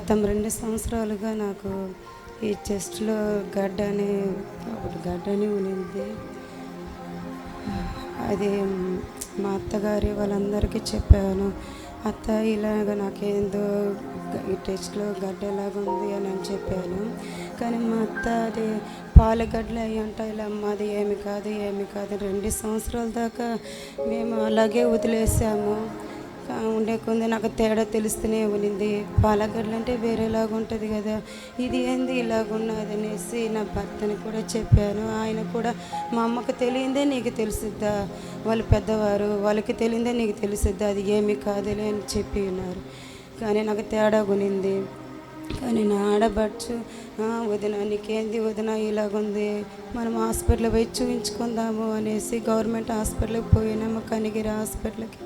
గతం రెండు సంవత్సరాలుగా నాకు ఈ చెస్ట్లో గడ్డ అనే ఒకటి గడ్డ అని ఉనింది. అది మా అత్తగారి వాళ్ళందరికీ చెప్పాను అత్త ఇలాగ నాకేందో ఈ టెస్ట్లో గడ్డలాగా ఉంది అని అని చెప్పాను. కానీ మా అత్త అది పాలగడ్డలు అయ్యి ఉంటాయి అమ్మది ఏమి కాదు ఏమి కాదు రెండు సంవత్సరాల దాకా మేము అలాగే వదిలేసాము. ఉండే కొంది నాకు తేడా తెలుస్తూనే ఉన్నింది. పాలగడ్డలు అంటే వేరేలాగా ఉంటుంది కదా. ఇది ఏంది ఇలాగున్నది అనేసి నా భర్తని కూడా చెప్పాను. ఆయన కూడా మా అమ్మకు తెలియందే నీకు తెలుసుద్దా? వాళ్ళు పెద్దవారు వాళ్ళకి తెలియందే నీకు తెలుసుద్దా? అది ఏమి కాదులే అని చెప్పి ఉన్నారు కానీ నాకు తేడా కొనింది కానీ నా ఆడబడ్చు "ఆ, వదిన నీకేంది వదిన ఇలాగుంది? మనం హాస్పిటల్ పోయి చూపించుకుందాము అనేసి గవర్నమెంట్ హాస్పిటల్కి పోయినాము కనిగిరి హాస్పిటల్కి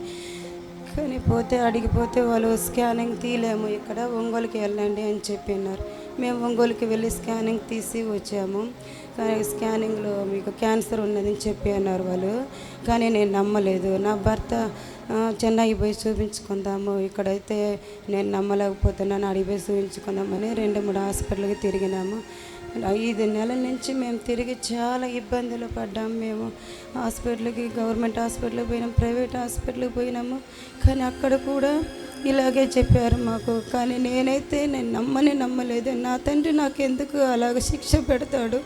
కానీ పోతే అడిగిపోతే వాళ్ళు స్కానింగ్ తీయలేము. ఇక్కడ ఒంగోలుకి వెళ్ళండి అని చెప్పినారు. మేము ఒంగోలుకి వెళ్ళి స్కానింగ్ తీసి వచ్చాము. కానీ స్కానింగ్లో మీకు క్యాన్సర్ ఉన్నదని చెప్పి అన్నారు వాళ్ళు. కానీ నేను నమ్మలేదు. నా భర్త చెన్నైకి చెన్నై పోయి చూపించుకుందాము. ఇక్కడైతే నేను నమ్మలేకపోతున్నాను. అడిగి పోయి చూపించుకుందామని రెండు మూడు హాస్పిటల్కి తిరిగినాము. ఐదు నెలల నుంచి మేము తిరిగి చాలా ఇబ్బందులు పడ్డాం. మేము హాస్పిటల్కి గవర్నమెంట్ హాస్పిటల్కి పోయినాం ప్రైవేట్ హాస్పిటల్కి పోయినాము. కానీ అక్కడ కూడా ఇలాగే చెప్పారు మాకు. కానీ నేనైతే నేను నమ్మని నమ్మలేదు. నా తండ్రి నాకెందుకు అలాగ శిక్ష పెడతాడు?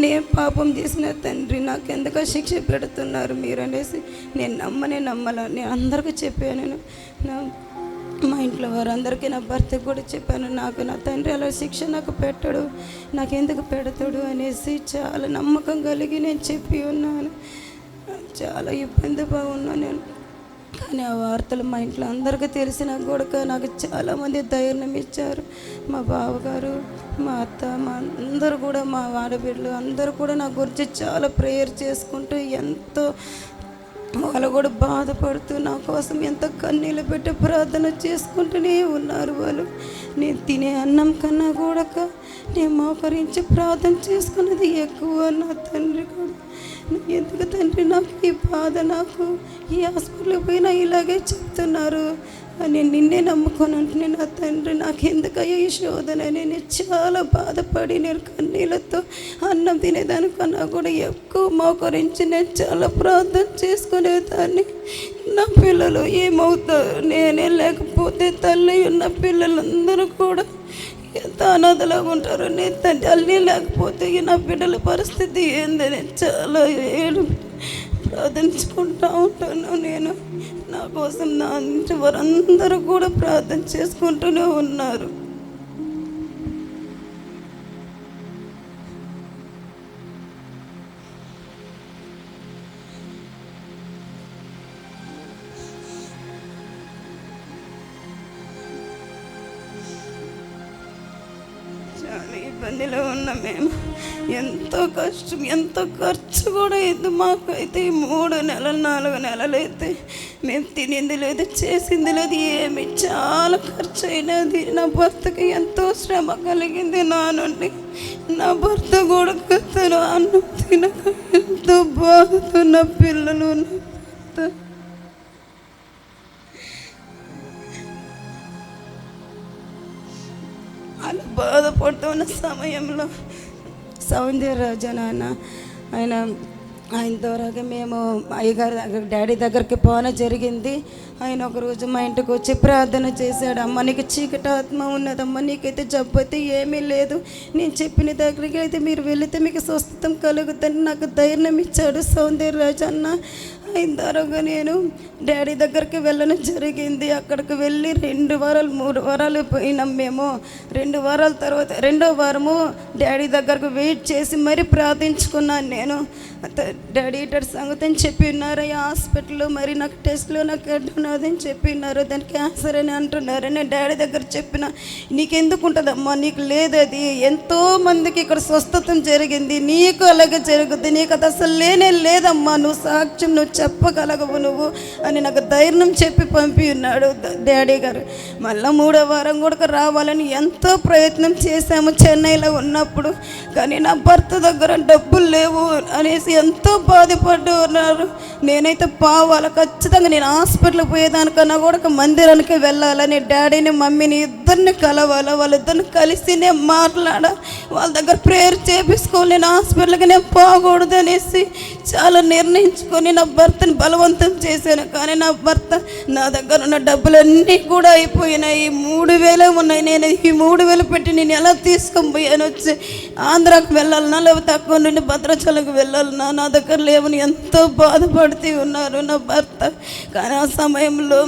నేను పాపం చేసిన తండ్రి నాకెందుకో శిక్ష పెడుతున్నారు మీరు అనేసి నేను నమ్మనే నమ్మలా. నేను అందరికీ చెప్పాను. నా మా ఇంట్లో వారందరికీ నా భర్తకు కూడా చెప్పాను నాకు నా తండ్రి అలా శిక్ష నాకు పెట్టడు నాకు ఎందుకు పెడతాడు? అనేసి చాలా నమ్మకం కలిగి నేను చెప్పి ఉన్నాను. చాలా ఇబ్బంది బాగున్నాను నేను. కానీ ఆ వార్తలు మా ఇంట్లో అందరికీ తెలిసినా కూడా నాకు చాలామంది ధైర్యం ఇచ్చారు. మా బావగారు మా అత్త మా అందరూ కూడా మా వాడబిడ్డలు అందరూ కూడా నా గురించి చాలా ప్రేయర్ చేసుకుంటూ ఎంతో వాళ్ళు కూడా బాధపడుతూ నా కోసం ఎంత కన్నీళ్ళు పెట్టి ప్రార్థన చేసుకుంటూనే ఉన్నారు వాళ్ళు. నేను తినే అన్నం కన్నా కూడా నేను మోకరించి ప్రార్థన చేసుకున్నది ఎక్కువ నా తండ్రి కూడా. ఎందుకు తండ్రి నాకు ఈ బాధ నాకు? ఈ హాస్పిటల్కి పోయినా ఇలాగే చెప్తున్నారు. నేను నిన్నే నమ్ముకొని ఉంటున్నాను నా తండ్రి నాకు ఎందుకయ్యా ఈ శోధన? నేను చాలా బాధపడి నేను కన్నీళ్ళతో అన్నం తినేదానికన్నా కూడా ఎక్కువ మోకరించి నేను చాలా ప్రార్థన చేసుకునేదాన్ని. నా పిల్లలు ఏమవుతారు? నేనే లేకపోతే తల్లి ఉన్న పిల్లలందరూ కూడా ఎంత అనాథలాగా ఉంటారు? నేను తండ్రి అన్నీ లేకపోతే నా బిడ్డల పరిస్థితి ఏందని చాలా ఏడు ప్రార్థించుకుంటా ఉంటాను నేను. నా కోసం నా నుంచి వారందరూ కూడా ప్రార్థన చేసుకుంటూనే ఉన్నారు. చాలా ఇబ్బందిలో ఉన్నాం మేము. ఎంతో కష్టం ఎంతో ఖర్చు కూడా అయింది మాకైతే మూడు నెలలు నాలుగు నెలలు అయితే. మేము తినింది లేదు చేసింది లేదు ఏమి చాలా ఖర్చు అయినది నా భర్తకి ఎంతో శ్రమ కలిగింది నా నుండి. నా భర్త కూడా తను అన్నం తినక ఎంతో బాధతో నా పిల్లలు నా భర్త. అలా బాధపడుతున్న సమయంలో సౌందర్యరాజు నాన్న ఆయన ఆయన ద్వారాగా మేము అయ్యగారి దగ్గర డాడీ దగ్గరికి పోన జరిగింది. ఆయన ఒకరోజు మా ఇంటికి వచ్చి ప్రార్థన చేశాడు. అమ్మ నీకు చీకటి ఆత్మ ఉన్నదమ్మ నీకైతే జబ్బు అయితే ఏమీ లేదు. నేను చెప్పిన దగ్గరికి అయితే మీరు వెళితే మీకు స్వస్థతం కలుగుతుంది. నాకు ధైర్యం ఇచ్చాడు సౌందర్యరాజు అన్న. అయిన తర్వాత నేను డాడీ దగ్గరికి వెళ్ళడం జరిగింది. అక్కడికి వెళ్ళి రెండు వారాలు మూడు వారాలు పోయినాం మేము. రెండు వారాల తర్వాత రెండో వారము డాడీ దగ్గరకు వెయిట్ చేసి మరీ ప్రార్థించుకున్నాను నేను. డాడీ ఇటర్ సంగతి అని చెప్పి ఉన్నారు హాస్పిటల్లో మరి నాకు టెస్ట్లో నాకు ఉన్నదని చెప్పి ఉన్నారు దానికి క్యాన్సర్ అని అంటున్నారు. నేను డాడీ దగ్గర చెప్పిన నీకెందుకు ఉంటుందమ్మా? నీకు లేదు అది. ఎంతో మందికి ఇక్కడ స్వస్థతం జరిగింది. నీకు అలాగే జరుగుద్ది. నీకు అది అసలు లేనే లేదమ్మా. నువ్వు సాక్ష్యం నువ్వు చెప్పగలగవు నువ్వు అని నాకు ధైర్యం చెప్పి పంపి ఉన్నాడు డాడీ గారు. మళ్ళీ మూడో వారం కూడా రావాలని ఎంతో ప్రయత్నం చేశాము చెన్నైలో ఉన్నప్పుడు. కానీ నా భర్త దగ్గర డబ్బులు లేవు అనేసి ఎంతో బాధపడ్డు ఉన్నారు. నేనైతే పోవాలి ఖచ్చితంగా నేను హాస్పిటల్కి పోయేదానికన్నా కూడా ఒక మందిరానికి వెళ్ళాలని డాడీని మమ్మీని ఇద్దరిని కలవాలి వాళ్ళిద్దరిని కలిసి నేను మాట్లాడ వాళ్ళ దగ్గర ప్రేయర్ చేపించుకోవాలి నేను హాస్పిటల్కి నేను పోకూడదు అనేసి చాలా నిర్ణయించుకొని నా భర్తని బలవంతం చేశాను. కానీ నా భర్త నా దగ్గర ఉన్న డబ్బులన్నీ కూడా అయిపోయినాయి. మూడు వేలే ఉన్నాయి. నేను ఈ మూడు వేలు పెట్టి నేను ఎలా తీసుకొని పోయాను? వచ్చి ఆంధ్రాకు వెళ్ళాలన్నా లేకపోతే అక్కడ నుండి భద్రాచలంకి వెళ్ళాలన్నా నా దగ్గర లేవని ఎంతో బాధపడుతూ ఉన్నారు నా భర్త. కానీ ఆ సమయంలో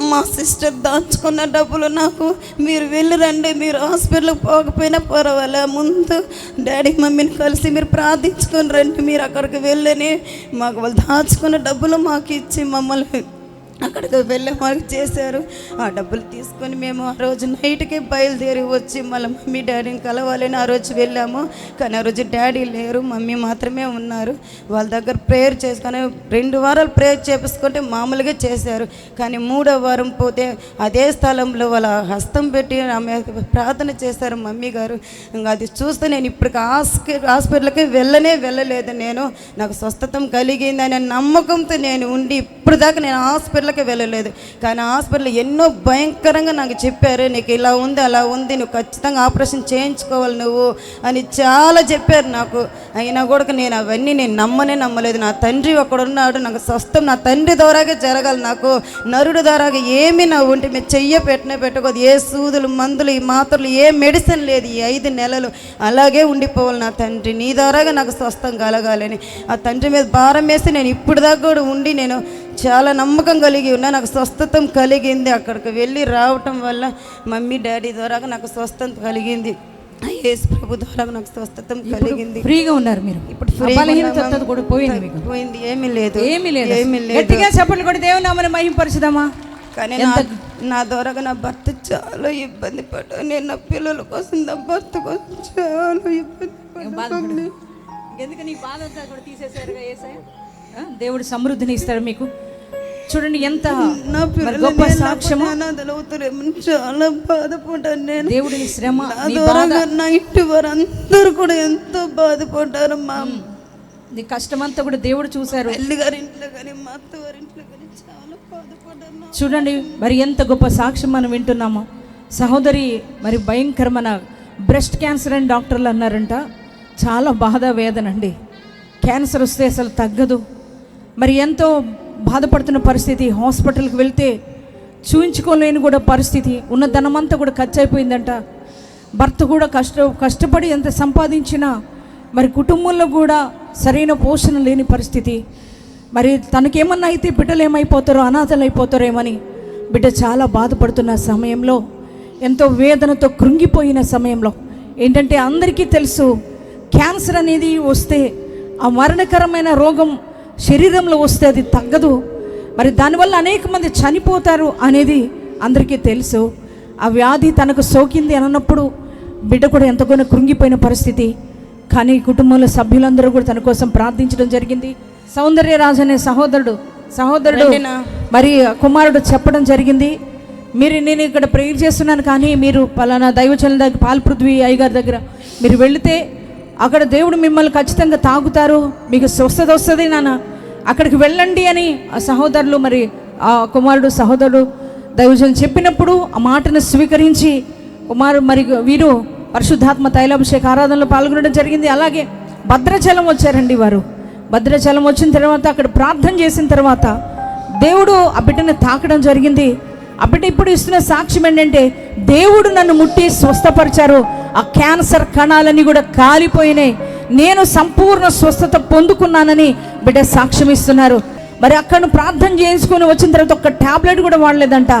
మా సిస్టర్ దాచుకున్న డబ్బులు నాకు మీరు వెళ్ళి రండి మీరు హాస్పిటల్కి పోకపోయినా పర్వాలే. ముందు డాడీ మమ్మీని కలిసి మీరు ప్రార్థించుకొని రండి మీరు అక్కడికి వెళ్ళని మాకు వాళ్ళు దాచుకున్న డబ్బులు మాకు ఇచ్చి మమ్మల్ని అక్కడికి వెళ్ళే మాకు చేశారు. ఆ డబ్బులు తీసుకొని మేము ఆ రోజు నైట్కి బయలుదేరి వచ్చి మళ్ళీ మమ్మీ డాడీని కలవాలని ఆ రోజు వెళ్ళాము. కానీ ఆ రోజు డాడీ లేరు మమ్మీ మాత్రమే ఉన్నారు. వాళ్ళ దగ్గర ప్రేయర్ చేసుకొని రెండు వారాలు ప్రేయర్ చేపించుకుంటే మామూలుగా చేశారు. కానీ మూడో వారం పోతే అదే స్థలంలో వాళ్ళ హస్తం పెట్టి ఆమె ప్రార్థన చేశారు మమ్మీ గారు. ఇంకా అది చూస్తే నేను ఇప్పటికి హాస్పి హాస్పిటల్కి వెళ్ళనే వెళ్ళలేదు నేను. నాకు స్వస్థతం కలిగిందనే నమ్మకంతో నేను ఉండి ఇప్పుడు దాకా నేను హాస్పిటల్కి వెళ్ళలేదు. కానీ హాస్పిటల్ ఎన్నో భయంకరంగా నాకు చెప్పారు నీకు ఇలా ఉంది అలా ఉంది నువ్వు ఖచ్చితంగా ఆపరేషన్ చేయించుకోవాలి నువ్వు అని చాలా చెప్పారు నాకు. అయినా కూడా నేను అవన్నీ నేను నమ్మనే నమ్మలేదు. నా తండ్రి ఒకడున్నాడు నాకు స్వస్థం నా తండ్రి ద్వారాగా జరగాలి నాకు. నరుడు ద్వారాగా ఏమీ నా ఉంటే మీరు చెయ్య పెట్టనే పెట్టకూడదు. ఏ సూదులు మందులు ఈ మాత్రలు ఏ మెడిసిన్ లేదు ఈ ఐదు నెలలు. అలాగే ఉండిపోవాలి నా తండ్రి. నీ ద్వారాగా నాకు స్వస్థం కలగాలని. ఆ తండ్రి మీద భారం వేసి నేను ఇప్పుడు దాకా కూడా ఉండి నేను చాలా నమ్మకం కలిగి ఉన్నా నాకు స్వస్థతం కలిగింది. అక్కడికి వెళ్ళి రావటం వల్ల మమ్మీ డాడీ ద్వారా నాకు స్వస్థత కలిగింది. యేసు ప్రభు ద్వారా నాకు స్వస్థతం కలిగింది. ఫ్రీగా ఉన్నారు మీరు. ఇప్పుడు బలహీనత కూడా పోయింది మీకు. పోయింది. ఏమీ లేదు. ఏమీ లేదు. ఏమీ లేదు. గట్టిగా చెప్పండి కూడా దేవుని నామని మహింపరచుదామా? కానీ నా నా ద్వారా నా భర్త చాలా ఇబ్బంది పడ్డా నేను నా పిల్లల కోసం నా భర్త కోసం చాలా ఇబ్బంది పడ్డా ఎందుకు నీ బాధ కూడా తీసేశారుగా ఏసయ్య? దేవుడు సమృద్ధిని ఇస్తాడు మీకు. చూడండి ఎంత గొప్ప సాక్ష్యము. అవుతారేమో చాలా బాధపడ్డాను నేను. దేవుడిని శ్రమ నా నీ ద్వారా బాధ. నా ఇంటి వారు అందరూ కూడా ఎంతో బాధపడ్డారు మా నీ కష్టమంతా కూడా దేవుడు చూశారు. చూడండి మరి ఎంత గొప్ప సాక్ష్యం మనం వింటున్నాము. సహోదరి మరి భయంకరమైన బ్రెస్ట్ క్యాన్సర్ అని డాక్టర్లు అన్నారంట. చాలా బాధ వేదన అండి. క్యాన్సర్ వస్తే అసలు తగ్గదు. మరి ఎంతో బాధపడుతున్న పరిస్థితి. హాస్పిటల్కి వెళ్తే చూయించుకోలేని కూడా పరిస్థితి. ఉన్న ధనమంతా కూడా ఖర్చు అయిపోయిందంట భర్త కూడా కష్ట కష్టపడి ఎంత సంపాదించినా మరి కుటుంబంలో కూడా సరైన పోషణ లేని పరిస్థితి. మరి తనకేమన్నా అయితే బిడ్డలు ఏమైపోతారో అనాథలు అయిపోతారేమని బిడ్డ చాలా బాధపడుతున్న సమయంలో ఎంతో వేదనతో కృంగిపోయిన సమయంలో. ఏంటంటే అందరికీ తెలుసు క్యాన్సర్ అనేది వస్తే ఆ మరణకరమైన రోగం శరీరంలో వస్తే అది తగ్గదు. మరి దానివల్ల అనేక మంది చనిపోతారు అనేది అందరికీ తెలుసు. ఆ వ్యాధి తనకు సోకింది అని అన్నప్పుడు బిడ్డ కూడా ఎంతగానో కృంగిపోయిన పరిస్థితి. కానీ కుటుంబంలో సభ్యులందరూ కూడా తన కోసం ప్రార్థించడం జరిగింది. సౌందర్యరాజు అనే సహోదరుడు సహోదరుడు. మరి కుమారుడు చెప్పడం జరిగింది. మీరు నేను ఇక్కడ ప్రేయర్ చేస్తున్నాను కానీ మీరు పలానా దైవచనుల దగ్గర పాల్పృథ్వీ అయ్యగారి దగ్గర మీరు వెళితే అక్కడ దేవుడు మిమ్మల్ని ఖచ్చితంగా తాగుతారు. మీకు స్వస్థత వస్తుంది నాన్న. అక్కడికి వెళ్ళండి అని ఆ సహోదరులు మరి ఆ కుమారుడు సహోదరుడు దైవజన్ చెప్పినప్పుడు ఆ మాటను స్వీకరించి కుమారు మరి వీరు పరిశుద్ధాత్మ తైలాభిషేక ఆరాధనలో పాల్గొనడం జరిగింది. అలాగే భద్రాచలం వచ్చారండి వారు. భద్రాచలం వచ్చిన తర్వాత అక్కడ ప్రార్థన చేసిన తర్వాత దేవుడు ఆ బిడ్డను తాకడం జరిగింది. ఆ బిడ్డ ఇప్పుడు ఇస్తున్న సాక్ష్యం ఏంటంటే దేవుడు నన్ను ముట్టి స్వస్థపరిచారు. ఆ క్యాన్సర్ కణాలన్నీ కూడా కాలిపోయినాయి. నేను సంపూర్ణ స్వస్థత పొందుకున్నానని బిడ్డ సాక్ష్యం ఇస్తున్నారు మరి అక్కడ ప్రార్థన చేయించుకొని వచ్చిన తర్వాత ఒక్క టాబ్లెట్ కూడా వాడలేదంట.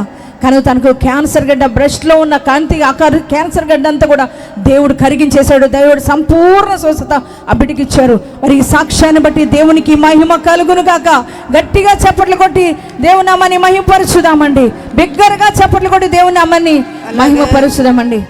కానీ తనకు క్యాన్సర్ గడ్డ బ్రెస్ట్లో ఉన్న కాంతి ఆకార క్యాన్సర్ గడ్డ అంతా కూడా దేవుడు కరిగించేశాడు. దేవుడు సంపూర్ణ స్వస్థత బిడ్డకి ఇచ్చారు. మరి ఈ సాక్ష్యాన్ని బట్టి దేవునికి మహిమ కలుగును కాక గట్టిగా చప్పట్లు కొట్టి దేవుని నామాన్ని మహిమపరచుదామండి. బిగ్గరగా చప్పట్లు కొట్టి దేవుని నామాన్ని మహిమపరచుదామండి.